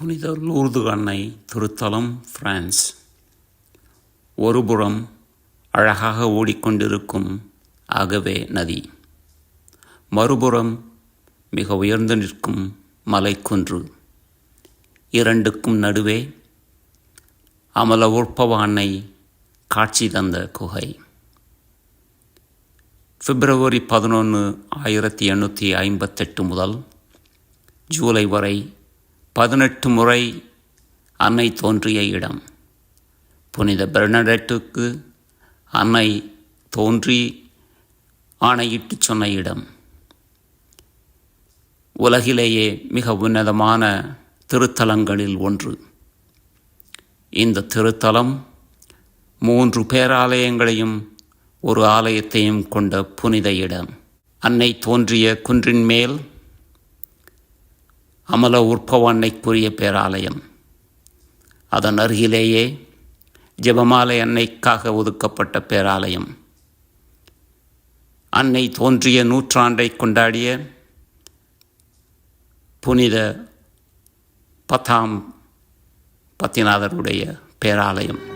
புனித லூர்து அன்னை திருத்தலம் பிரான்ஸ். ஒருபுறம் அழகாக ஓடிக்கொண்டிருக்கும் ஆகவே நதி. மறுபுறம் மிக உயர்ந்து நிற்கும் மலைக்குன்று. இரண்டுக்கும் நடுவே அமல உற்பவ அன்னை காட்சி தந்த குகை. பிப்ரவரி பதினொன்று ஆயிரத்தி எண்ணூற்றி ஐம்பத்தெட்டு முதல் ஜூலை வரை பதினெட்டு முறை அன்னை தோன்றிய இடம். புனித பெர்னடெட்டுக்கு அன்னை தோன்றி ஆணையிட்டு சொன்ன இடம். உலகிலேயே மிக உன்னதமான திருத்தலங்களில் ஒன்று. இந்த திருத்தலம் மூன்று பேராலயங்களையும் ஒரு ஆலயத்தையும் கொண்ட புனித இடம். அன்னை தோன்றிய குன்றின் மேல் அமல உற்பவ அன்னைக்குரிய பேராலயம். அதன் அருகிலேயே ஜெபமாலை அன்னைக்காக ஒதுக்கப்பட்ட பேராலயம். அன்னை தோன்றிய நூற்றாண்டை கொண்டாடிய புனித பத்தாம் பத்திநாதருடைய பேராலயம்.